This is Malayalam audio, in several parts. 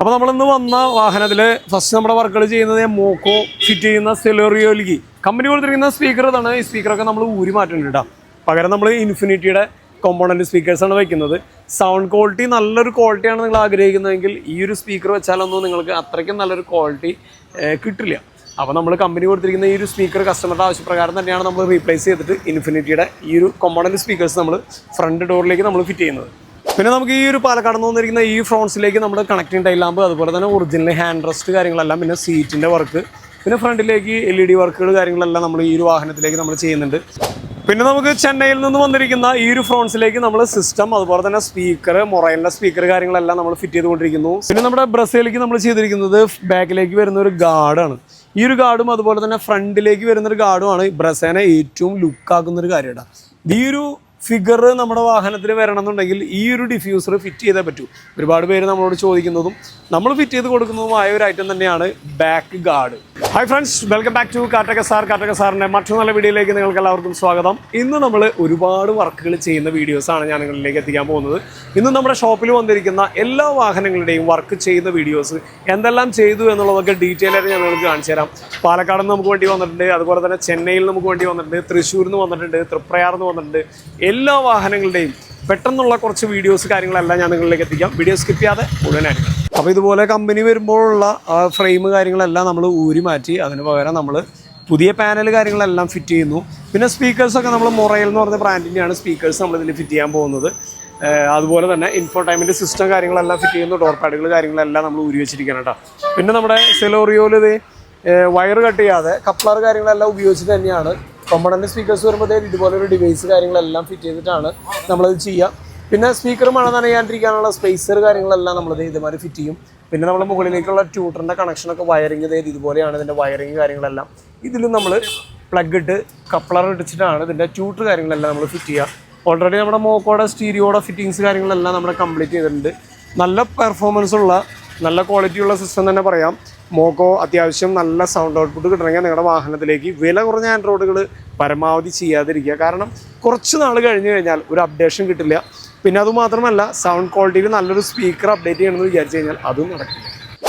അപ്പോൾ നമ്മളിന്ന് വന്ന വാഹനത്തിൽ ഫസ്റ്റ് നമ്മുടെ വർക്കുകൾ ചെയ്യുന്നത് മോക്കോ ഫിറ്റ് ചെയ്യുന്ന സെലോറിയോലിക്ക് കമ്പനി കൊടുത്തിരിക്കുന്ന സ്പീക്കർ ഇതാണ്. ഈ സ്പീക്കറൊക്കെ നമ്മൾ ഊരി മാറ്റുന്നുണ്ട് പകരം നമ്മൾ ഇൻഫിനിറ്റിയുടെ കോമ്പോണന്റ് സ്പീക്കേഴ്സാണ് വയ്ക്കുന്നത് സൗണ്ട് ക്വാളിറ്റി നല്ലൊരു ക്വാളിറ്റിയാണ് നിങ്ങൾ ആഗ്രഹിക്കുന്നതെങ്കിൽ ഈ ഒരു സ്പീക്കർ വെച്ചാലൊന്നും നിങ്ങൾക്ക് അത്രയ്ക്കും നല്ലൊരു ക്വാളിറ്റി കിട്ടില്ല. അപ്പോൾ നമ്മൾ കമ്പനി കൊടുത്തിരിക്കുന്ന ഈ ഒരു സ്പീക്കർ കസ്റ്റമറുടെ ആവശ്യപ്രകാരം തന്നെയാണ് നമ്മൾ റീപ്ലേസ് ചെയ്തിട്ട് ഇൻഫിനിറ്റിയുടെ ഈ ഒരു കോമ്പോണന്റ് സ്പീക്കേഴ്സ് നമ്മൾ ഫ്രണ്ട് ഡോറിലേക്ക് നമ്മൾ ഫിറ്റ് ചെയ്യുന്നത്. പിന്നെ നമുക്ക് ഈ ഒരു പാലക്കാട് നിന്ന് വന്നിരിക്കുന്ന ഈ ഫ്രോൺസിലേക്ക് നമ്മുടെ കണക്റ്റിംഗ് ടൈലാമ്പ് അതുപോലെ തന്നെ ഒറിജിനൽ ഹാൻഡ് റെസ്റ്റ് കാര്യങ്ങളെല്ലാം പിന്നെ സീറ്റിന്റെ വർക്ക് പിന്നെ ഫ്രണ്ടിലേക്ക് എൽ ഇ ഡി വർക്കുകൾ കാര്യങ്ങളെല്ലാം നമ്മൾ ഈ ഒരു വാഹനത്തിലേക്ക് നമ്മൾ ചെയ്യുന്നുണ്ട്. പിന്നെ നമുക്ക് ചെന്നൈയിൽ നിന്ന് വന്നിരിക്കുന്ന ഈ ഒരു ഫ്രോൺസിലേക്ക് നമ്മൾ സിസ്റ്റം അതുപോലെ തന്നെ സ്പീക്കർ മൊറൈലിന്റെ സ്പീക്കർ കാര്യങ്ങളെല്ലാം നമ്മൾ ഫിറ്റ് ചെയ്തുകൊണ്ടിരിക്കുന്നു. പിന്നെ നമ്മുടെ ബ്രസയിലേക്ക് നമ്മൾ ചെയ്തിരിക്കുന്നത് ബാക്കിലേക്ക് വരുന്ന ഒരു ഗാർഡാണ് ഈ ഒരു ഗാർഡും അതുപോലെ തന്നെ ഫ്രണ്ടിലേക്ക് വരുന്ന ഒരു ഗാർഡുമാണ് ബ്രസേനെ ഏറ്റവും ലുക്കാക്കുന്ന ഒരു കാര്യമാണ് ഈ ഒരു ഫിഗർ നമ്മുടെ വാഹനത്തിൽ വരണം എന്നുണ്ടെങ്കിൽ ഈ ഒരു ഡിഫ്യൂസർ ഫിറ്റ് ചെയ്തേ പറ്റൂ. ഒരുപാട് പേര് നമ്മളോട് ചോദിക്കുന്നതും നമ്മൾ ഫിറ്റ് ചെയ്ത് കൊടുക്കുന്നതുമായ ഒരു ഐറ്റം തന്നെയാണ് back guard hi friends welcome back to കാട്ടക sir കാട്ടക സാറിന്റെ മറ്റു നല്ല വീഡിയോയിലേക്ക് നിങ്ങൾക്ക് എല്ലാവർക്കും സ്വാഗതം. ഇന്ന് നമ്മൾ ഒരുപാട് വർക്കുകൾ ചെയ്യുന്ന വീഡിയോസാണ് ഞാൻ നിങ്ങളിലേക്ക് എത്തിക്കാൻ പോകുന്നത്. ഇന്ന് നമ്മുടെ ഷോപ്പിൽ വന്നിരിക്കുന്ന എല്ലാ വാഹനങ്ങളുടെയും വർക്ക് ചെയ്യുന്ന വീഡിയോസ് എന്തെല്ലാം ചെയ്തു എന്നുള്ളതൊക്കെ ഡീറ്റെയിൽ ആയിട്ട് ഞാൻ നിങ്ങൾക്ക് കാണിച്ചു തരാം. പാലക്കാട് നിന്ന് നമുക്ക് വേണ്ടി വന്നിട്ടുണ്ട് അതുപോലെ തന്നെ ചെന്നൈയിൽ നമുക്ക് വേണ്ടി വന്നിട്ടുണ്ട് തൃശ്ശൂരിൽ നിന്ന് വന്നിട്ടുണ്ട് തൃപ്രയാർ നിന്ന് വന്നിട്ടുണ്ട് എല്ലാ വാഹനങ്ങളുടെയും പെട്ടെന്നുള്ള കുറച്ച് വീഡിയോസ് കാര്യങ്ങളെല്ലാം ഞാൻ നിങ്ങളിലേക്ക് എത്തിക്കാം. വീഡിയോ സ്കിപ്പ് ചെയ്യാതെ മുഴുവനായിട്ട്. അപ്പോൾ ഇതുപോലെ കമ്പനി വരുമ്പോഴുള്ള ഫ്രെയിം കാര്യങ്ങളെല്ലാം നമ്മൾ ഊരി മാറ്റി അതിന് പകരം നമ്മൾ പുതിയ പാനൽ കാര്യങ്ങളെല്ലാം ഫിറ്റ് ചെയ്യുന്നു. പിന്നെ സ്പീക്കേഴ്സൊക്കെ നമ്മൾ മൊറയൽ എന്ന് പറഞ്ഞ ബ്രാൻഡിന്റെയാണ് സ്പീക്കേഴ്സ് നമ്മൾ ഇതിൽ ഫിറ്റ് ചെയ്യാൻ പോകുന്നത്. അതുപോലെ തന്നെ ഇൻഫോടൈമിന്റെ സിസ്റ്റം കാര്യങ്ങളെല്ലാം ഫിറ്റ് ചെയ്യുന്നു ഡോർ പാഡുകൾ കാര്യങ്ങളെല്ലാം നമ്മൾ ഊരി വെച്ചിരിക്കണം കേട്ടോ പിന്നെ നമ്മുടെ സെലോറിയോയിൽ ഇത് വയർ കട്ട് ചെയ്യാതെ കപ്ലർ കാര്യങ്ങളെല്ലാം ഉപയോഗിച്ചിട്ട് തന്നെയാണ് കോമ്പണന്റ് സ്പീക്കേഴ്സ് വരുമ്പോഴത്തേക്ക് ഇതുപോലെ ഒരു ഡിവൈസ് കാര്യങ്ങളെല്ലാം ഫിറ്റ് ചെയ്തിട്ടാണ് നമ്മളത് ചെയ്യുക പിന്നെ സ്പീക്കർ മഴ നനയാണ്ടിരിക്കാനുള്ള സ്പേസർ കാര്യങ്ങളെല്ലാം നമ്മളത് ഇതുമാതിരി ഫിറ്റ് ചെയ്യും. പിന്നെ നമ്മൾ മുകളിലേക്കുള്ള ട്യൂട്ടറിന്റെ കണക്ഷനൊക്കെ വയറിങ് ചെയ്ത് ഇതുപോലെയാണ് ഇതിന്റെ വയറിങ് കാര്യങ്ങളെല്ലാം. ഇതിലും നമ്മൾ പ്ലഗ് ഇട്ട് കപ്ലർ ഇടിച്ചിട്ടാണ് ഇതിന്റെ ട്യൂട്ടർ കാര്യങ്ങളെല്ലാം നമ്മൾ ഫിറ്റ് ചെയ്യുക ഓൾറെഡി നമ്മുടെ മോക്കോടെ സ്റ്റീരിയോടെ ഫിറ്റിങ്സ് കാര്യങ്ങളെല്ലാം നമ്മൾ കംപ്ലീറ്റ് ചെയ്തിട്ടുണ്ട്. നല്ല പെർഫോമൻസ് ഉള്ള നല്ല ക്വാളിറ്റി ഉള്ള സിസ്റ്റം തന്നെ പറയാം. മോക്കോ അത്യാവശ്യം നല്ല സൗണ്ട് ഔട്ട്പുട്ട് കിട്ടണമെങ്കിൽ നിങ്ങളുടെ വാഹനത്തിലേക്ക് വില കുറഞ്ഞ ആൻഡ്രോയിഡുകൾ പരമാവധി ചെയ്യാതിരിക്കുക. കാരണം കുറച്ച് നാൾ കഴിഞ്ഞു കഴിഞ്ഞാൽ ഒരു അപ്ഡേഷൻ കിട്ടില്ല. പിന്നെ അതുമാത്രമല്ല സൗണ്ട് ക്വാളിറ്റിയിൽ നല്ലൊരു സ്പീക്കർ അപ്ഡേറ്റ് ചെയ്യണമെന്ന് വിചാരിച്ചു കഴിഞ്ഞാൽ അതും നടക്കില്ല.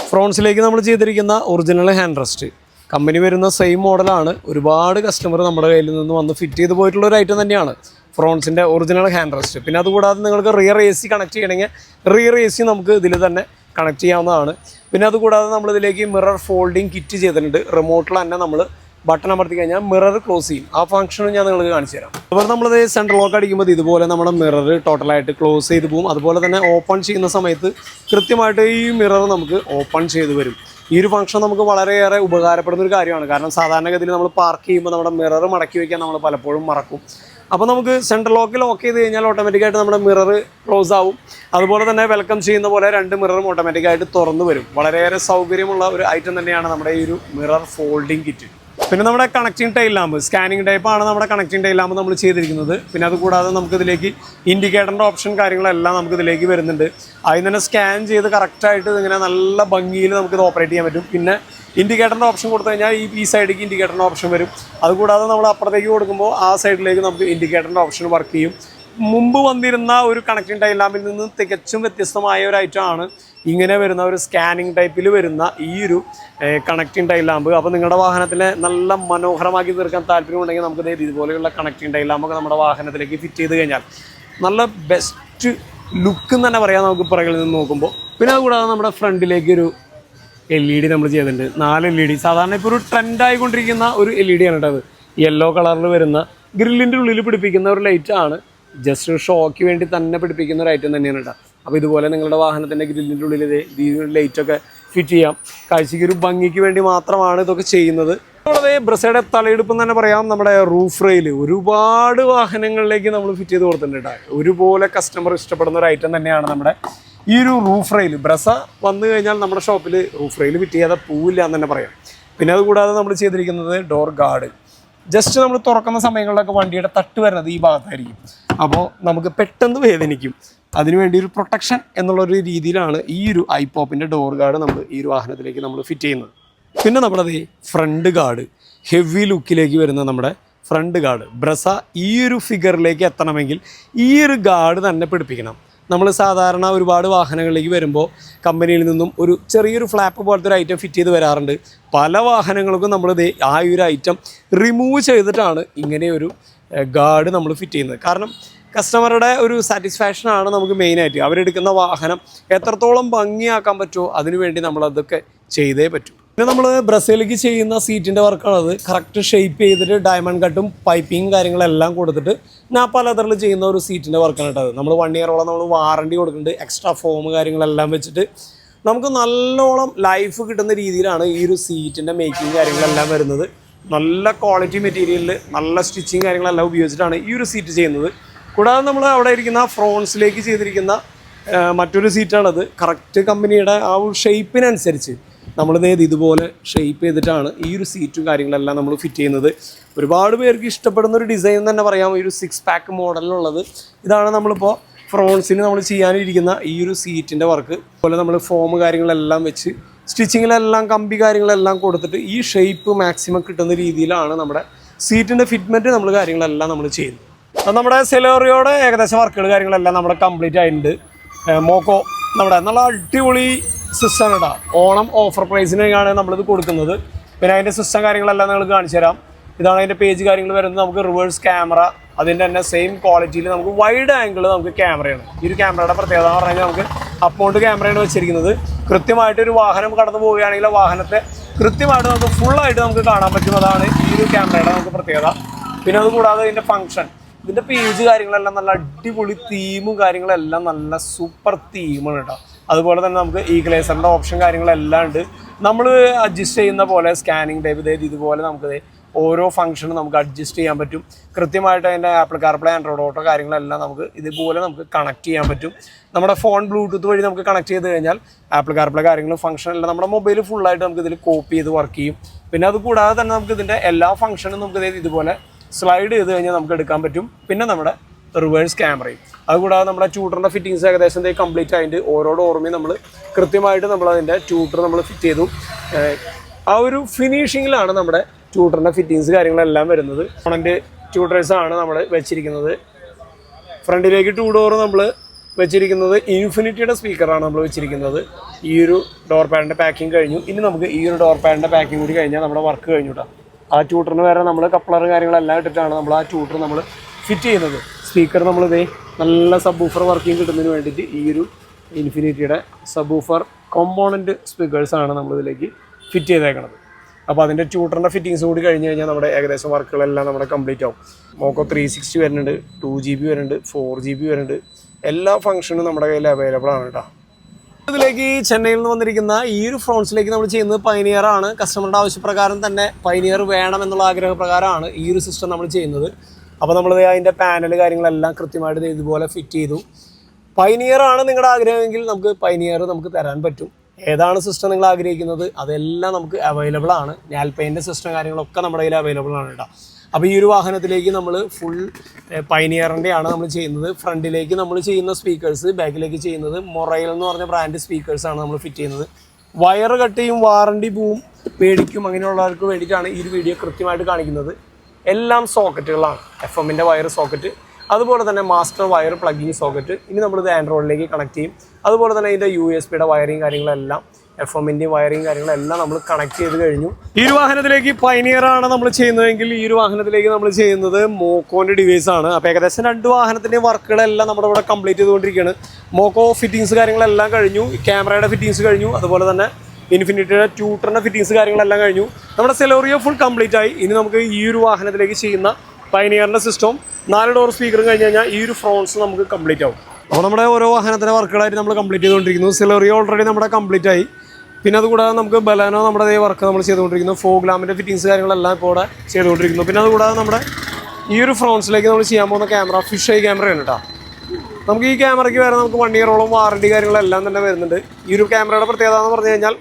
ഫ്രോൺസിലേക്ക് നമ്മൾ ചെയ്തിരിക്കുന്ന ഒറിജിനൽ ഹാൻഡ് റെസ്റ്റ് കമ്പനി വരുന്ന സെയിം മോഡലാണ് ഒരുപാട് കസ്റ്റമർ നമ്മുടെ കയ്യിൽ നിന്ന് വന്ന് ഫിറ്റ് ചെയ്ത് പോയിട്ടുള്ള ഒരു ഐറ്റം തന്നെയാണ് ഫ്രോൺസിന്റെ ഒറിജിനൽ ഹാൻഡ് റെസ്റ്റ് പിന്നെ അതുകൂടാതെ നിങ്ങൾക്ക് റിയർ എ സി കണക്ട് ചെയ്യണമെങ്കിൽ റിയർ എ സി നമുക്ക് ഇതിൽ തന്നെ കണക്ട് ചെയ്യാവുന്നതാണ്. പിന്നെ അതുകൂടാതെ നമ്മളിതിലേക്ക് മിറർ ഫോൾഡിങ് കിറ്റ് ചെയ്തിട്ടുണ്ട്. റിമോട്ടിൽ തന്നെ നമ്മൾ ബട്ടൺ അമർത്തി കഴിഞ്ഞാൽ മിറർ ക്ലോസ് ചെയ്യും. ആ ഫംഗ്ഷനും ഞാൻ നിങ്ങൾക്ക് കാണിച്ചു തരാം. അപ്പോൾ നമ്മളത് സെൻട്രൽ ലോക്ക് അടിക്കുമ്പോൾ ഇതുപോലെ നമ്മുടെ മിറർ ടോട്ടലായിട്ട് ക്ലോസ് ചെയ്ത് പോകും അതുപോലെ തന്നെ ഓപ്പൺ ചെയ്യുന്ന സമയത്ത് കൃത്യമായിട്ട് ഈ മിറർ നമുക്ക് ഓപ്പൺ ചെയ്ത് വരും. ഈ ഒരു ഫംഗ്ഷൻ നമുക്ക് വളരെയേറെ ഉപകാരപ്പെടുന്ന ഒരു കാര്യമാണ്. കാരണം സാധാരണഗതിയിൽ നമ്മൾ പാർക്ക് ചെയ്യുമ്പോൾ നമ്മുടെ മിറർ മടക്കി വയ്ക്കാൻ നമ്മൾ പലപ്പോഴും മറക്കും. അപ്പോൾ നമുക്ക് സെൻട്രൽ ലോക്കിൽ ലോക്ക് ചെയ്ത് കഴിഞ്ഞാൽ ഓട്ടോമാറ്റിക്കായിട്ട് നമ്മുടെ മിറർ ക്ലോസ് ആവും. അതുപോലെ തന്നെ വെൽക്കം ചെയ്യുന്ന പോലെ രണ്ട് മിററും ഓട്ടോമാറ്റിക്കായിട്ട് തുറന്നു വരും. വളരെയേറെ സൗകര്യമുള്ള ഒരു ഐറ്റം തന്നെയാണ് നമ്മുടെ ഈ ഒരു മിറർ ഫോൾഡിംഗ് കിറ്റ് പിന്നെ നമ്മുടെ കണക്റ്റിംഗ് ടൈൽ ലാമ്പ് സ്കാനിങ് ടൈപ്പാണ് നമ്മുടെ കണക്റ്റിംഗ് ടൈൽ ലാമ്പ് നമ്മൾ ചെയ്തിരിക്കുന്നത്. പിന്നെ അതുകൂടാതെ നമുക്ക് ഇതിലേക്ക് ഇൻഡിക്കേറ്ററിന്റെ ഓപ്ഷൻ കാര്യങ്ങളെല്ലാം നമുക്ക് ഇതിലേക്ക് വരുന്നുണ്ട്. അതിന് തന്നെ സ്കാൻ ചെയ്ത് കറക്റ്റായിട്ട് ഇങ്ങനെ നല്ല ഭംഗിയിൽ നമുക്ക് ഇത് ഓപ്പറേറ്റ് ചെയ്യാൻ പറ്റും. പിന്നെ ഇൻഡിക്കേറ്ററിന്റെ ഓപ്ഷൻ കൊടുത്തു കഴിഞ്ഞാൽ ഈ ഈ സൈഡിലേക്ക് ഇൻഡിക്കേറ്ററിന്റെ ഓപ്ഷൻ വരും. അതുകൂടാതെ നമ്മൾ അപ്പുറത്തേക്ക് കൊടുക്കുമ്പോൾ ആ സൈഡിലേക്ക് നമുക്ക് ഇൻഡിക്കേറ്ററിന്റെ ഓപ്ഷൻ വർക്ക് ചെയ്യും. മുമ്പ് വന്നിരുന്ന ഒരു കണക്റ്റിംഗ് ടൈൽ ലാമ്പിൽ നിന്ന് തികച്ചും വ്യത്യസ്തമായ ഒരു ഐറ്റമാണ് ഇങ്ങനെ വരുന്ന ഒരു സ്കാനിങ് ടൈപ്പിൽ വരുന്ന ഈ ഒരു കണക്റ്റിംഗ് ടൈൽ ലാമ്പ് അപ്പോൾ നിങ്ങളുടെ വാഹനത്തിനെ നല്ല മനോഹരമാക്കി തീർക്കാൻ താല്പര്യമുണ്ടെങ്കിൽ നമുക്ക് ഇതുപോലെയുള്ള കണക്റ്റിംഗ് ടൈൽ ലാമ്പൊക്കെ നമ്മുടെ വാഹനത്തിലേക്ക് ഫിറ്റ് ചെയ്ത് കഴിഞ്ഞാൽ നല്ല ബെസ്റ്റ് ലുക്ക് എന്ന് തന്നെ പറയാം നമുക്ക് പുറകിൽ നിന്ന് നോക്കുമ്പോൾ പിന്നെ അതുകൂടാതെ നമ്മുടെ ഫ്രണ്ടിലേക്ക് ഒരു എൽ ഇ ഡി നമ്മൾ ചെയ്തിട്ടുണ്ട്. നാല് എൽ ഇ ഡി സാധാരണ ഇപ്പോൾ ഒരു ട്രെൻഡ് ആയിക്കൊണ്ടിരിക്കുന്ന ഒരു എൽ ഇ ഡി ആണ് കേട്ടത് യെല്ലോ കളറിൽ വരുന്ന ഗ്രില്ലിന്റെ ഉള്ളിൽ പിടിപ്പിക്കുന്ന ഒരു ലൈറ്റാണ് ജസ്റ്റ് ഒരു ഷോക്ക് വേണ്ടി തന്നെ പിടിപ്പിക്കുന്ന ഒരു ഐറ്റം തന്നെയാണ് കേട്ടോ. അപ്പോൾ ഇതുപോലെ നിങ്ങളുടെ വാഹനത്തിന്റെ ഗ്രില്ലിന്റെ ഉള്ളിൽ ഇത് ഈ ലൈറ്റൊക്കെ ഫിറ്റ് ചെയ്യാം. കാഴ്ചയ്ക്ക് ഒരു ഭംഗിക്ക് വേണ്ടി മാത്രമാണ് ഇതൊക്കെ ചെയ്യുന്നത്. നമ്മളത് ബ്രസയുടെ തലയെടുപ്പ് തന്നെ പറയാം നമ്മുടെ റൂഫ് റെയിൽ ഒരുപാട് വാഹനങ്ങളിലേക്ക് നമ്മൾ ഫിറ്റ് ചെയ്ത് കൊടുത്തിട്ടുണ്ട് കേട്ടോ. ഒരുപോലെ കസ്റ്റമർ ഇഷ്ടപ്പെടുന്ന ഒരു ഐറ്റം തന്നെയാണ് നമ്മുടെ ഈ ഒരു റൂഫ് റെയിൽ ബ്രസ വന്നു കഴിഞ്ഞാൽ നമ്മുടെ ഷോപ്പിൽ റൂഫ് റെയിൽ ഫിറ്റ് ചെയ്യാതെ പോവില്ല എന്ന് തന്നെ പറയാം. പിന്നെ അതുകൂടാതെ നമ്മൾ ചെയ്തിരിക്കുന്നത് ഡോർ ഗാർഡ് ജസ്റ്റ് നമ്മൾ തുറക്കുന്ന സമയങ്ങളിലൊക്കെ വണ്ടിയുടെ തട്ട് വരുന്നത് ഈ ഭാഗത്തായിരിക്കും. അപ്പോൾ നമുക്ക് പെട്ടെന്ന് വേദനിക്കും. അതിനുവേണ്ടി ഒരു പ്രൊട്ടക്ഷൻ എന്നുള്ളൊരു രീതിയിലാണ് ഈ ഒരു ഐ പോപ്പിന്റെ ഡോർ ഗാർഡ് നമ്മൾ ഈ ഒരു വാഹനത്തിലേക്ക് നമ്മൾ ഫിറ്റ് ചെയ്യുന്നത്. പിന്നെ നമ്മുടെ ദേ ഫ്രണ്ട് ഗാർഡ് ഹെവി ലുക്കിലേക്ക് വരുന്ന നമ്മുടെ ഫ്രണ്ട് ഗാർഡ് ബ്രസ ഈ ഒരു ഫിഗറിലേക്ക് എത്തണമെങ്കിൽ ഈ ഒരു ഗാർഡ് തന്നെ പിടിപ്പിക്കണം. നമ്മൾ സാധാരണ ഒരുപാട് വാഹനങ്ങളിലേക്ക് വരുമ്പോൾ കമ്പനിയിൽ നിന്നും ഒരു ചെറിയൊരു ഫ്ലാപ്പ് പോലത്തെ ഒരു ഐറ്റം ഫിറ്റ് ചെയ്ത് വരാറുണ്ട്. പല വാഹനങ്ങൾക്കും നമ്മൾ ആ ഒരു ഐറ്റം റിമൂവ് ചെയ്തിട്ടാണ് ഇങ്ങനെ ഒരു ഗാർഡ് നമ്മൾ ഫിറ്റ് ചെയ്യുന്നത്. കാരണം കസ്റ്റമറുടെ ഒരു സാറ്റിസ്ഫാക്ഷനാണ് നമുക്ക് മെയിനായിട്ട് അവരെടുക്കുന്ന വാഹനം എത്രത്തോളം ഭംഗിയാക്കാൻ പറ്റുമോ അതിനുവേണ്ടി നമ്മൾ അതൊക്കെ ചെയ്തേ പറ്റൂ. പിന്നെ നമ്മൾ ബ്രസീലിലേക്ക് ചെയ്യുന്ന സീറ്റിന്റെ വർക്കാണത് കറക്റ്റ് ഷേപ്പ് ചെയ്തിട്ട് ഡയമണ്ട് കട്ടും പൈപ്പിങ്ങും കാര്യങ്ങളെല്ലാം കൊടുത്തിട്ട് നാപ്പ ലെതറിൽ ചെയ്യുന്ന ഒരു സീറ്റിന്റെ വർക്കാണ് കേട്ടത് നമ്മൾ വൺ ഇയറോളം നമ്മൾ വാറണ്ടി കൊടുക്കുന്നുണ്ട്. എക്സ്ട്രാ ഫോം കാര്യങ്ങളെല്ലാം വെച്ചിട്ട് നമുക്ക് നല്ലോണം ലൈഫ് കിട്ടുന്ന രീതിയിലാണ് ഈ ഒരു സീറ്റിന്റെ മേക്കിംഗ് കാര്യങ്ങളെല്ലാം വരുന്നത്. നല്ല ക്വാളിറ്റി മെറ്റീരിയലിൽ നല്ല സ്റ്റിച്ചിങ് കാര്യങ്ങളെല്ലാം ഉപയോഗിച്ചിട്ടാണ് ഈ ഒരു സീറ്റ് ചെയ്യുന്നത്. കൂടാതെ നമ്മൾ അവിടെ ഇരിക്കുന്ന ഫ്രോൺസിലേക്ക് ചെയ്തിരിക്കുന്ന മറ്റൊരു സീറ്റാണത് കറക്റ്റ് കമ്പനിയുടെ ആ ഒരു ഷേപ്പിനനുസരിച്ച് നമ്മൾ നേത് ഇതുപോലെ ഷേപ്പ് ചെയ്തിട്ടാണ് ഈ ഒരു സീറ്റും കാര്യങ്ങളെല്ലാം നമ്മൾ ഫിറ്റ് ചെയ്യുന്നത്. ഒരുപാട് പേർക്ക് ഇഷ്ടപ്പെടുന്ന ഒരു ഡിസൈൻ തന്നെ പറയാം. ഈ ഒരു സിക്സ് പാക്ക് മോഡലിലുള്ളത് ഇതാണ് നമ്മളിപ്പോൾ ഫ്രോൺസിന് നമ്മൾ ചെയ്യാനിരിക്കുന്ന ഈ ഒരു സീറ്റിന്റെ വർക്ക് അതുപോലെ നമ്മൾ ഫോം കാര്യങ്ങളെല്ലാം വെച്ച് സ്റ്റിച്ചിങ്ങിലെല്ലാം കമ്പി കാര്യങ്ങളെല്ലാം കൊടുത്തിട്ട് ഈ ഷേപ്പ് മാക്സിമം കിട്ടുന്ന രീതിയിലാണ് നമ്മുടെ സീറ്റിന്റെ ഫിറ്റ്മെന്റ് നമ്മൾ കാര്യങ്ങളെല്ലാം നമ്മൾ ചെയ്യുന്നത്. നമ്മുടെ സെലോറിയോടെ ഏകദേശം വർക്കുകൾ കാര്യങ്ങളെല്ലാം നമ്മുടെ കംപ്ലീറ്റ് ആയിട്ടുണ്ട്. മോക്കോ നമ്മുടെ നല്ല അടിപൊളി സിസ്റ്റം കേട്ടോ ഓണം ഓഫർ പ്രൈസിനാണ് നമ്മളിത് കൊടുക്കുന്നത്. പിന്നെ അതിന്റെ സിസ്റ്റം കാര്യങ്ങളെല്ലാം നിങ്ങൾ കാണിച്ചു തരാം ഇതാണ് അതിന്റെ പേജ് കാര്യങ്ങൾ വരുന്നത്. നമുക്ക് റിവേഴ്സ് ക്യാമറ അതിന്റെ തന്നെ സെയിം ക്വാളിറ്റിയിൽ നമുക്ക് വൈഡ് ആംഗിൾ നമുക്ക് ക്യാമറയാണ് ഈ ഒരു ക്യാമറയുടെ പ്രത്യേകത എന്ന് പറഞ്ഞാൽ നമുക്ക് അപ്പൗണ്ട് ക്യാമറയാണ് വെച്ചിരിക്കുന്നത്. കൃത്യമായിട്ട് ഒരു വാഹനം കടന്നു പോവുകയാണെങ്കിൽ ആ വാഹനത്തെ കൃത്യമായിട്ട് നമുക്ക് ഫുള്ളായിട്ട് നമുക്ക് കാണാൻ പറ്റും. അതാണ് ഈ ഒരു ക്യാമറയുടെ നമുക്ക് പ്രത്യേകത. പിന്നെ അതുകൂടാതെ ഇതിന്റെ ഫംഗ്ഷൻ ഇതിന്റെ പേജ് കാര്യങ്ങളെല്ലാം നല്ല അടിപൊളി തീമും കാര്യങ്ങളെല്ലാം നല്ല സൂപ്പർ തീമാണ് കേട്ടോ അതുപോലെ തന്നെ നമുക്ക് ഈ ഗ്ലേസറിന്റെ ഓപ്ഷൻ കാര്യങ്ങളെല്ലാം ഉണ്ട്. നമ്മൾ അഡ്ജസ്റ്റ് ചെയ്യുന്ന പോലെ സ്കാനിങ് ടൈപ്പ് ഇതേ ഇതുപോലെ നമുക്ക് ഓരോ ഫംഗ്ഷനും നമുക്ക് അഡ്ജസ്റ്റ് ചെയ്യാൻ പറ്റും. കൃത്യമായിട്ട് അതിന്റെ ആപ്പിൾ കാർപ്ലേ ആൻഡ്രോയിഡ് ഓട്ടോ കാര്യങ്ങളെല്ലാം നമുക്ക് ഇതുപോലെ നമുക്ക് കണക്ട് ചെയ്യാൻ പറ്റും. നമ്മുടെ ഫോൺ ബ്ലൂടൂത്ത് വഴി നമുക്ക് കണക്ട് ചെയ്ത് കഴിഞ്ഞാൽ ആപ്പിൾ കാർപ്ലേ കാര്യങ്ങളും ഫംഗ്ഷൻ എല്ലാം നമ്മുടെ മൊബൈൽ ഫുള്ളായിട്ട് നമുക്ക് ഇതിൽ കോപ്പി ചെയ്ത് വർക്ക് ചെയ്യും. പിന്നെ അത് കൂടാതെ തന്നെ നമുക്ക് ഇതിന്റെ എല്ലാ ഫംഗ്ഷനും നമുക്ക് ഇതുപോലെ സ്ലൈഡ് ചെയ്ത് കഴിഞ്ഞാൽ നമുക്ക് എടുക്കാൻ പറ്റും. പിന്നെ നമ്മുടെ റിവേഴ്സ് ക്യാമറയും അതുകൂടാതെ നമ്മുടെ ട്യൂട്ടറിന്റെ ഫിറ്റിങ്സ് ഏകദേശം കംപ്ലീറ്റ് ആയിട്ട് ഓരോ ഡോർമയും നമ്മൾ കൃത്യമായിട്ട് നമ്മൾ അതിന്റെ ട്യൂട്ടർ നമ്മൾ ഫിറ്റ് ചെയ്തു ആ ഒരു ഫിനിഷിങ്ങിലാണ് നമ്മുടെ ട്യൂട്ടറിന്റെ ഫിറ്റിങ്സ് കാര്യങ്ങളെല്ലാം വരുന്നത്. ഫ്രണ്ട് ട്യൂട്ടേഴ്സ് ആണ് നമ്മൾ വെച്ചിരിക്കുന്നത്. ഫ്രണ്ടിലേക്ക് ടൂ ഡോർ നമ്മൾ വെച്ചിരിക്കുന്നത് ഇൻഫിനിറ്റിയുടെ സ്പീക്കറാണ് നമ്മൾ വെച്ചിരിക്കുന്നത്. ഈ ഒരു ഡോർ പാഡിന്റെ പാക്കിംഗ് കഴിഞ്ഞു. ഇനി നമുക്ക് ഈ ഒരു ഡോർ പാഡിന്റെ പാക്കിംഗ് കൂടി കഴിഞ്ഞാൽ നമ്മുടെ വർക്ക് കഴിഞ്ഞു കേട്ടോ ആ ട്യൂട്ടറിന് വരെ നമ്മൾ കപ്ലർ കാര്യങ്ങളെല്ലാം ഇട്ടിട്ടാണ് നമ്മൾ ആ ട്യൂട്ടർ നമ്മൾ ഫിറ്റ് ചെയ്യുന്നത്. സ്പീക്കർ നമ്മൾ നമ്മളിതേ നല്ല സബ് ഊഫർ വർക്കിംഗ് കിട്ടുന്നതിന് വേണ്ടിയിട്ട് ഈ ഒരു ഇൻഫിനിറ്റിയുടെ സബ് ഊഫർ കോമ്പോണന്റ് സ്പീക്കേഴ്സാണ് നമ്മളിതിലേക്ക് ഫിറ്റ് ചെയ്തേക്കണത്. അപ്പോൾ അതിന്റെ ട്യൂട്ടറിന്റെ ഫിറ്റിങ്സ് കൂടി കഴിഞ്ഞ് കഴിഞ്ഞാൽ നമ്മുടെ ഏകദേശം വർക്കുകളെല്ലാം നമ്മുടെ കംപ്ലീറ്റ് ആവും. മോക്കോ ത്രീ സിക്സ്റ്റി വരുന്നുണ്ട് ടു ജി ബി വരുന്നുണ്ട് ഫോർ ജി ബി വരുന്നുണ്ട്. എല്ലാ ഫംഗ്ഷനും നമ്മുടെ കയ്യിൽ അവൈലബിൾ ആണ് കേട്ടോ ഇതിലേക്ക് ചെന്നൈയിൽ നിന്ന് വന്നിരിക്കുന്ന ഈ ഒരു ഫ്രോൺസിലേക്ക് നമ്മൾ ചെയ്യുന്നത് പൈനിയർ ആണ്. കസ്റ്റമറുടെ ആവശ്യപ്രകാരം തന്നെ പൈനിയർ വേണം എന്നുള്ള ആഗ്രഹപ്രകാരമാണ് ഈ ഒരു സിസ്റ്റം നമ്മൾ ചെയ്യുന്നത്. അപ്പോൾ നമ്മൾ അതിന്റെ പാനൽ കാര്യങ്ങളെല്ലാം കൃത്യമായിട്ട് ഇതുപോലെ ഫിറ്റ് ചെയ്തു. പൈനിയർ ആണ് നിങ്ങളുടെ ആഗ്രഹമെങ്കിൽ നമുക്ക് പൈനിയർ നമുക്ക് തരാൻ പറ്റും. ഏതാണ് സിസ്റ്റം നിങ്ങൾ ആഗ്രഹിക്കുന്നത്? അതെല്ലാം നമുക്ക് അവൈലബിൾ ആണ്. ഞാൽപ്പൈന്റെ സിസ്റ്റം കാര്യങ്ങളൊക്കെ നമ്മുടെ കയ്യിൽ അവൈലബിൾ ആണ് കേട്ടോ അപ്പോൾ ഈ ഒരു വാഹനത്തിലേക്ക് നമ്മൾ ഫുൾ പൈനിയറിന്റെ ആണ് നമ്മൾ ചെയ്യുന്നത്. ഫ്രണ്ടിലേക്ക് നമ്മൾ ചെയ്യുന്ന സ്പീക്കേഴ്സ് ബാക്കിലേക്ക് ചെയ്യുന്നത് മൊറൈൽ എന്ന് പറഞ്ഞ ബ്രാൻഡ് സ്പീക്കേഴ്സാണ് നമ്മൾ ഫിറ്റ് ചെയ്യുന്നത്. വയർ കട്ട് ചെയ്യും വാറണ്ടി പോവും പേടിക്കും അങ്ങനെയുള്ളവർക്ക് വേണ്ടിയിട്ടാണ് ഈ ഒരു വീഡിയോ കൃത്യമായിട്ട് കാണിക്കുന്നത്. എല്ലാം സോക്കറ്റുകളാണ് എഫ് എമ്മിന്റെ വയർ സോക്കറ്റ് അതുപോലെ തന്നെ മാസ്റ്റർ വയർ പ്ലഗിങ് സോക്കറ്റ് ഇനി നമ്മളിത് ആൻഡ്രോയിഡിലേക്ക് കണക്ട് ചെയ്യും. അതുപോലെ തന്നെ ഇതിന്റെ യു എസ് പിയുടെ വയറിങ് കാര്യങ്ങളെല്ലാം എഫ് എമ്മിന്റെ വയറിങ് കാര്യങ്ങളെല്ലാം നമ്മൾ കണക്ട് ചെയ്ത് കഴിഞ്ഞു. ഈ ഒരു വാഹനത്തിലേക്ക് പൈനിയർ ആണ് നമ്മൾ ചെയ്യുന്നതെങ്കിൽ ഈ ഒരു വാഹനത്തിലേക്ക് നമ്മൾ ചെയ്യുന്നത് മോക്കോന്റെ ഡിവൈസ് ആണ്. അപ്പോൾ ഏകദേശം രണ്ട് വാഹനത്തിന്റെ വർക്കുകളെല്ലാം നമ്മുടെ ഇവിടെ കംപ്ലീറ്റ് ചെയ്തുകൊണ്ടിരിക്കുകയാണ്. മോക്കോ ഫിറ്റിങ്സ് കാര്യങ്ങളെല്ലാം കഴിഞ്ഞു. ക്യാമറയുടെ ഫിറ്റിങ്സ് കഴിഞ്ഞു. അതുപോലെ തന്നെ ഇൻഫിനിറ്റിയുടെ ട്യൂട്ടറിന്റെ ഫിറ്റിങ്സ് കാര്യങ്ങളെല്ലാം കഴിഞ്ഞു. നമ്മുടെ സെലോറിയോ ഫുൾ കംപ്ലീറ്റ് ആയി. ഇനി നമുക്ക് ഈ ഒരു വാഹനത്തിലേക്ക് ചെയ്യുന്ന പൈനിയറിന്റെ സിസ്റ്റവും നാല് ഡോർ സ്പീക്കറും കഴിഞ്ഞ് കഴിഞ്ഞാൽ ഈ ഒരു ഫ്രോൺസ് നമുക്ക് കംപ്ലീറ്റ് ആവും. അപ്പോൾ നമ്മുടെ ഓരോ വാഹനത്തിന്റെ വർക്കുകളായിട്ട് നമ്മൾ കംപ്ലീറ്റ് ചെയ്തുകൊണ്ടിരിക്കുന്നു. സിലറി ഓൾറെഡി നമ്മുടെ കംപ്ലീറ്റ് ആയി. പിന്നെ അതുകൂടാതെ നമുക്ക് ബലാനോ നമ്മുടെ അതേ വർക്ക് നമ്മൾ ചെയ്തുകൊണ്ടിരിക്കുന്നു. ഫോഗ് ലാമ്പിന്റെ ഫിറ്റിങ്സ് കാര്യങ്ങളെല്ലാം ഇപ്പോൾ ഇവിടെ ചെയ്തുകൊണ്ടിരിക്കുന്നു. പിന്നെ അതുകൂടാതെ നമ്മുടെ ഈ ഒരു ഫ്രോൺസിലേക്ക് നമ്മൾ ചെയ്യാൻ പോകുന്ന ക്യാമറ ഫിഷ് ഐ ക്യാമറയാണ് കേട്ടോ നമുക്ക് ഈ ക്യാമറയ്ക്ക് വരെ നമുക്ക് വൺ ഇയറോളം വാറണ്ടി കാര്യങ്ങളെല്ലാം തന്നെ വരുന്നുണ്ട്. ഈ ഒരു ക്യാമറയുടെ പ്രത്യേകത എന്ന് പറഞ്ഞു കഴിഞ്ഞാൽ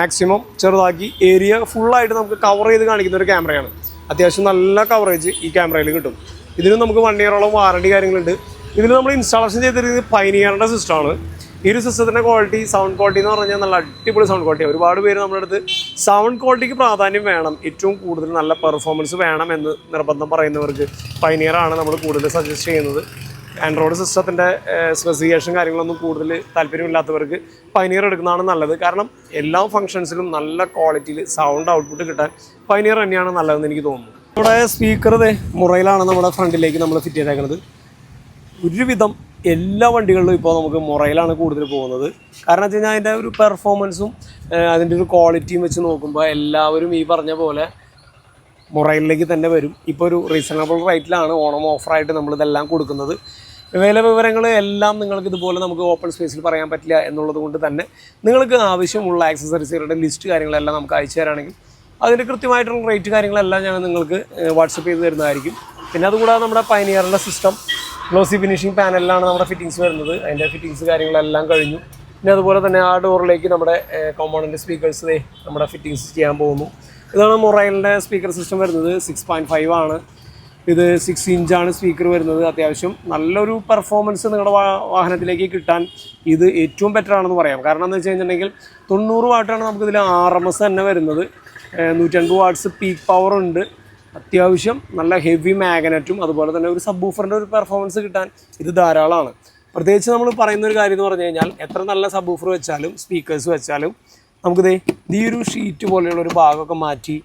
മാക്സിമം ചെറുതാക്കി ഏരിയ ഫുള്ളായിട്ട് നമുക്ക് കവർ ചെയ്ത് കാണിക്കുന്ന ഒരു ക്യാമറയാണ് അത്യാവശ്യം നല്ല കവറേജ് ഈ ക്യാമറയിൽ കിട്ടും. ഇതിന് നമുക്ക് വൺ ഇയറോളം വാറണ്ടി കാര്യങ്ങളുണ്ട്. ഇതിന് നമ്മൾ ഇൻസ്റ്റാളേഷൻ ചെയ്തിരിക്കുന്നത് പൈനിയറിന്റെ സിസ്റ്റമാണ് ഈ ഒരു സിസ്റ്റത്തിന്റെ ക്വാളിറ്റി സൗണ്ട് ക്വാളിറ്റി എന്ന് പറഞ്ഞാൽ നല്ല അടിപൊളി സൗണ്ട് ക്വാളിറ്റി ഒരുപാട് പേര് നമ്മുടെ അടുത്ത് സൗണ്ട് ക്വാളിറ്റിക്ക് പ്രാധാന്യം വേണം. ഏറ്റവും കൂടുതൽ നല്ല പെർഫോമൻസ് വേണം എന്ന് നിർബന്ധം പറയുന്നവർക്ക് പൈനിയറാണ് നമ്മൾ കൂടുതൽ സജസ്റ്റ് ചെയ്യുന്നത്. ആൻഡ്രോയിഡ് സിസ്റ്റത്തിന്റെ സ്പെസിഫിക്കേഷൻ കാര്യങ്ങളൊന്നും കൂടുതൽ താല്പര്യമില്ലാത്തവർക്ക് പൈനിയർ എടുക്കുന്നതാണ് നല്ലത്. കാരണം എല്ലാ ഫംഗ്ഷൻസിലും നല്ല ക്വാളിറ്റിയിൽ സൗണ്ട് ഔട്ട്പുട്ട് കിട്ടാൻ പൈനിയർ തന്നെയാണ് നല്ലതെന്ന് എനിക്ക് തോന്നുന്നു. നമ്മുടെ സ്പീക്കർ മുറയിലാണ് നമ്മുടെ ഫ്രണ്ടിലേക്ക് നമ്മൾ ഫിറ്റ് ചെയ്തേക്കുന്നത് ഒരുവിധം എല്ലാ വണ്ടികളിലും ഇപ്പോൾ നമുക്ക് മുറയിലാണ് കൂടുതൽ പോകുന്നത്. കാരണം വെച്ച് കഴിഞ്ഞാൽ അതിന്റെ ഒരു പെർഫോമൻസും അതിന്റെ ഒരു ക്വാളിറ്റിയും വെച്ച് നോക്കുമ്പോൾ എല്ലാവരും ഈ പറഞ്ഞ പോലെ മുറയിലേക്ക് തന്നെ വരും. ഇപ്പോൾ ഒരു റീസണബിൾ റേറ്റിലാണ് ഓണം ഓഫറായിട്ട് നമ്മളിതെല്ലാം കൊടുക്കുന്നത്. വില വിവരങ്ങൾ എല്ലാം നിങ്ങൾക്ക് ഇതുപോലെ നമുക്ക് ഓപ്പൺ സ്പേസിൽ പറയാൻ പറ്റില്ല എന്നുള്ളത് കൊണ്ട് തന്നെ നിങ്ങൾക്ക് ആവശ്യമുള്ള ആക്സസറീസുകളുടെ ലിസ്റ്റ് കാര്യങ്ങളെല്ലാം നമുക്ക് അയച്ചു തരാണെങ്കിൽ അതിന്റെ കൃത്യമായിട്ടുള്ള റേറ്റ് കാര്യങ്ങളെല്ലാം ഞങ്ങൾ നിങ്ങൾക്ക് വാട്സപ്പ് ചെയ്ത് തരുന്നതായിരിക്കും. പിന്നെ അതുകൂടാതെ നമ്മുടെ പൈനിയറിന്റെ സിസ്റ്റം ഗ്ലോസി ഫിനിഷിംഗ് പാനലിലാണ് നമ്മുടെ ഫിറ്റിങ്സ് വരുന്നത്. അതിന്റെ ഫിറ്റിങ്സ് കാര്യങ്ങളെല്ലാം കഴിഞ്ഞു. പിന്നെ അതുപോലെ തന്നെ ആ ഡോറിലേക്ക് നമ്മുടെ കോമ്പൗണ്ടിന്റെ സ്പീക്കേഴ്സ് നമ്മുടെ ഫിറ്റിങ്സ് ചെയ്യാൻ പോകുന്നു. ഇതാണ് മൊറൈലിന്റെ സ്പീക്കർ സിസ്റ്റം വരുന്നത്. സിക്സ് പോയിന്റ് ഫൈവ് ആണ്. ഇത് സിക്സ് ഇഞ്ചാണ് സ്പീക്കർ വരുന്നത്. അത്യാവശ്യം നല്ലൊരു പെർഫോമൻസ് നിങ്ങളുടെ വാഹനത്തിലേക്ക് കിട്ടാൻ ഇത് ഏറ്റവും ബെറ്റർ ആണെന്ന് പറയാം. കാരണം എന്ന് വെച്ച് കഴിഞ്ഞിട്ടുണ്ടെങ്കിൽ തൊണ്ണൂറ് വാട്ടാണ് നമുക്കിതിൽ ആർ എം എസ് തന്നെ വരുന്നത്. നൂറ്റൻപത് വാട്ട്സ് പീക്ക് പവർ ഉണ്ട്. അത്യാവശ്യം നല്ല ഹെവി മാഗ്നറ്റും അതുപോലെ തന്നെ ഒരു സബ് ഊഫറിന്റെ ഒരു പെർഫോമൻസ് കിട്ടാൻ ഇത് ധാരാളമാണ്. പ്രത്യേകിച്ച് നമ്മൾ പറയുന്ന ഒരു കാര്യം എന്ന് പറഞ്ഞു കഴിഞ്ഞാൽ എത്ര നല്ല സബ് ഊഫർ വെച്ചാലും സ്പീക്കേഴ്സ് വെച്ചാലും നമുക്കിത് ഈ ഒരു ഷീറ്റ് പോലെയുള്ള ഒരു ഭാഗമൊക്കെ മാറ്റി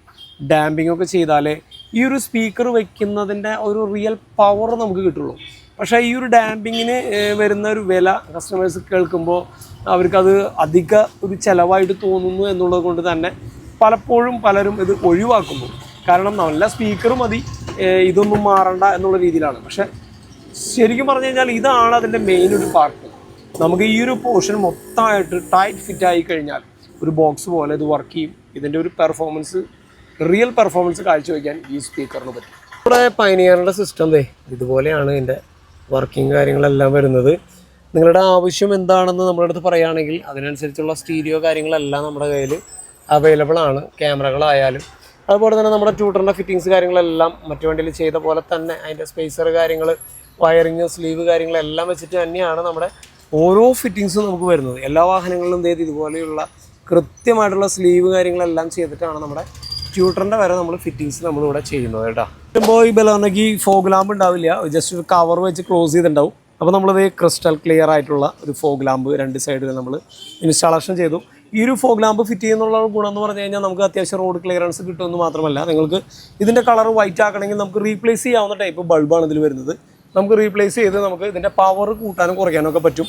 ഡാമ്പിംഗ് ഒക്കെ ചെയ്താലേ ഈ ഒരു സ്പീക്കർ വെക്കുന്നതിന്റെ ഒരു റിയൽ പവർ നമുക്ക് കിട്ടുള്ളൂ. പക്ഷേ ഈ ഒരു ഡാമ്പിങ്ങിന് വരുന്ന ഒരു വില കസ്റ്റമേഴ്സ് കേൾക്കുമ്പോൾ അവർക്കത് അധിക ഒരു ചിലവായിട്ട് തോന്നുന്നു എന്നുള്ളത് കൊണ്ട് തന്നെ പലപ്പോഴും പലരും ഇത് ഒഴിവാക്കുന്നു. കാരണം നല്ല സ്പീക്കർ മതി ഇതൊന്നും മാറണ്ട എന്നുള്ള രീതിയിലാണ്. പക്ഷെ ശരിക്കും പറഞ്ഞു കഴിഞ്ഞാൽ ഇതാണ് അതിന്റെ മെയിൻ ഒരു പാർട്ട് നമുക്ക് ഈ ഒരു പോർഷൻ മൊത്തമായിട്ട് ടൈറ്റ് ഫിറ്റ് ആയി കഴിഞ്ഞാൽ ഒരു ബോക്സ് പോലെ ഇത് വർക്ക് ചെയ്യും. ഇതിന്റെ ഒരു പെർഫോമൻസ് റിയൽ പെർഫോമൻസ് കാഴ്ചവെക്കാൻ ഈ സ്പീക്കറിന് പറ്റും. നമ്മുടെ പൈനിയറിന്റെ സിസ്റ്റം ദേ ഇതുപോലെയാണ് ഇതിന്റെ വർക്കിംഗ് കാര്യങ്ങളെല്ലാം വരുന്നത്. നിങ്ങളുടെ ആവശ്യം എന്താണെന്ന് നമ്മുടെ അടുത്ത് പറയുകയാണെങ്കിൽ അതിനനുസരിച്ചുള്ള സ്റ്റീരിയോ കാര്യങ്ങളെല്ലാം നമ്മുടെ കയ്യിൽ അവൈലബിൾ ആണ് ക്യാമറകളായാലും അതുപോലെ തന്നെ നമ്മുടെ ട്യൂട്ടറിന്റെ ഫിറ്റിങ്സ് കാര്യങ്ങളെല്ലാം മറ്റു വണ്ടിയിൽ ചെയ്ത പോലെ തന്നെ അതിന്റെ സ്പേസർ കാര്യങ്ങൾ വയറിങ് സ്ലീവ് കാര്യങ്ങളെല്ലാം വെച്ചിട്ട് തന്നെയാണ് നമ്മുടെ ഓരോ ഫിറ്റിങ്സും നമുക്ക് വരുന്നത്. എല്ലാ വാഹനങ്ങളിലും ഇതേ ഇതുപോലെയുള്ള കൃത്യമായിട്ടുള്ള സ്ലീവ് കാര്യങ്ങളെല്ലാം ചെയ്തിട്ടാണ് നമ്മുടെ ട്യൂട്ടറിന്റെ വരെ നമ്മൾ ഫിറ്റിങ്സ് നമ്മളിവിടെ ചെയ്യുന്നത് കേട്ടോ. ഇപ്പോൾ ഈ ബലോണയ്ക്ക് ഫോഗ് ലാമ്പ് ഉണ്ടാവില്ല. ജസ്റ്റ് ഒരു കവർ വെച്ച് ക്ലോസ് ചെയ്തിട്ടുണ്ടാവും. അപ്പോൾ നമ്മളിത് ക്രിസ്റ്റൽ ക്ലിയർ ആയിട്ടുള്ള ഒരു ഫോഗ് ലാമ്പ് രണ്ട് സൈഡിൽ നമ്മൾ ഇൻസ്റ്റാളേഷൻ ചെയ്തു. ഈ ഒരു ഫോഗ് ലാമ്പ് ഫിറ്റ് ചെയ്യുന്നുള്ള ഗുണം എന്ന് പറഞ്ഞു കഴിഞ്ഞാൽ നമുക്ക് അത്യാവശ്യം റോഡ് ക്ലിയറൻസ് കിട്ടുമെന്ന് മാത്രമല്ല നിങ്ങൾക്ക് ഇതിന്റെ കളർ വൈറ്റ് ആക്കണമെങ്കിൽ നമുക്ക് റീപ്ലേസ് ചെയ്യാവുന്ന ടൈപ്പ് ബൾബാണ് ഇതിൽ വരുന്നത്. നമുക്ക് റീപ്ലേസ് ചെയ്ത് നമുക്ക് ഇതിന്റെ പവർ കൂട്ടാനും കുറയ്ക്കാനും ഒക്കെ പറ്റും.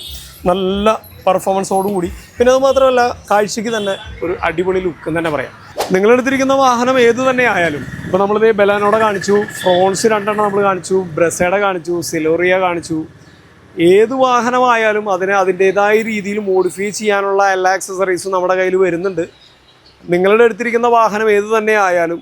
നല്ല പെർഫോമൻസോടുകൂടി പിന്നെ അത് മാത്രമല്ല കാഴ്ചയ്ക്ക് തന്നെ ഒരു അടിപൊളി ലുക്ക് തന്നെ പറയാം. നിങ്ങളെടുത്തിരിക്കുന്ന വാഹനം ഏത് തന്നെ ആയാലും ഇപ്പോൾ നമ്മളിത് ബലാനോടെ കാണിച്ചു ഫ്രോൺസ് രണ്ടെണ്ണം നമ്മൾ കാണിച്ചു ബ്രസേഡ കാണിച്ചു സിലോറിയ കാണിച്ചു. ഏത് വാഹനമായാലും അതിനെ അതിന്റെതായ രീതിയിൽ മോഡിഫൈ ചെയ്യാനുള്ള എല്ലാ ആക്സസറീസും നമ്മുടെ കയ്യിൽ വരുന്നുണ്ട്. നിങ്ങളുടെ എടുത്തിരിക്കുന്ന വാഹനം ഏത് തന്നെ ആയാലും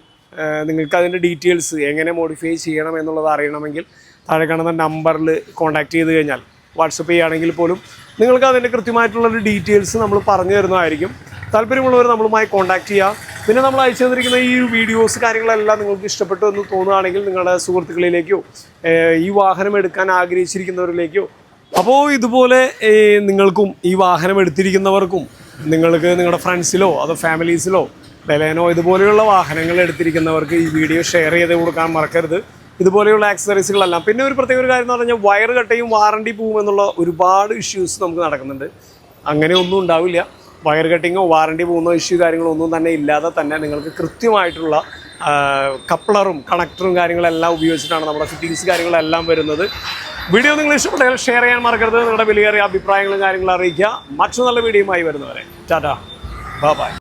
നിങ്ങൾക്ക് അതിന്റെ ഡീറ്റെയിൽസ് എങ്ങനെ മോഡിഫൈ ചെയ്യണം എന്നുള്ളത് അറിയണമെങ്കിൽ താഴെ കാണുന്ന നമ്പറിൽ കോൺടാക്ട് ചെയ്ത് കഴിഞ്ഞാൽ വാട്സപ്പ് ചെയ്യുകയാണെങ്കിൽ പോലും നിങ്ങൾക്ക് അതിന്റെ കൃത്യമായിട്ടുള്ളൊരു ഡീറ്റെയിൽസ് നമ്മൾ പറഞ്ഞു തരുന്നതായിരിക്കും. താല്പര്യമുള്ളവർ നമ്മളുമായി കോൺടാക്ട് ചെയ്യുക പിന്നെ നമ്മൾ അയച്ചു തന്നിരിക്കുന്ന ഈ വീഡിയോസ് കാര്യങ്ങളെല്ലാം നിങ്ങൾക്ക് ഇഷ്ടപ്പെട്ടു എന്ന് തോന്നുകയാണെങ്കിൽ നിങ്ങളുടെ സുഹൃത്തുക്കളിലേക്കോ ഈ വാഹനം എടുക്കാൻ ആഗ്രഹിച്ചിരിക്കുന്നവരിലേക്കോ അപ്പോൾ ഇതുപോലെ നിങ്ങൾക്കും ഈ വാഹനം എടുത്തിരിക്കുന്നവർക്കും നിങ്ങൾക്ക് നിങ്ങളുടെ ഫ്രണ്ട്സിലോ അതോ ഫാമിലീസിലോ ബലേനോ ഇതുപോലെയുള്ള വാഹനങ്ങൾ എടുത്തിരിക്കുന്നവർക്ക് ഈ വീഡിയോ ഷെയർ ചെയ്ത് കൊടുക്കാൻ മറക്കരുത്. ഇതുപോലെയുള്ള ആക്സസറീസുകളെല്ലാം പിന്നെ ഒരു പ്രത്യേക ഒരു കാര്യം എന്ന് പറഞ്ഞാൽ വയർ കട്ടയും വാറണ്ടി പോവും എന്നുള്ള ഒരുപാട് ഇഷ്യൂസ് നമുക്ക് നടക്കുന്നുണ്ട്. അങ്ങനെ ഒന്നും ഉണ്ടാവില്ല. വയർ കട്ടിങ്ങോ വാറണ്ടി പോകുന്നോ ഇഷ്യൂ കാര്യങ്ങളോ ഒന്നും തന്നെ ഇല്ലാതെ തന്നെ നിങ്ങൾക്ക് കൃത്യമായിട്ടുള്ള കപ്ലറും കണക്ടറും കാര്യങ്ങളെല്ലാം ഉപയോഗിച്ചിട്ടാണ് നമ്മുടെ ഫിറ്റിങ്സ് കാര്യങ്ങളെല്ലാം വരുന്നത്. വീഡിയോ നിങ്ങൾ ഇഷ്ടപ്പെട്ടാൽ ഷെയർ ചെയ്യാൻ മറക്കരുത്. നിങ്ങളുടെ വിലയേറിയ അഭിപ്രായങ്ങളും കാര്യങ്ങളും അറിയിക്കുക. മറ്റു നല്ല വീഡിയോയുമായി വരുന്നവരെ. ടാറ്റാ. ബൈ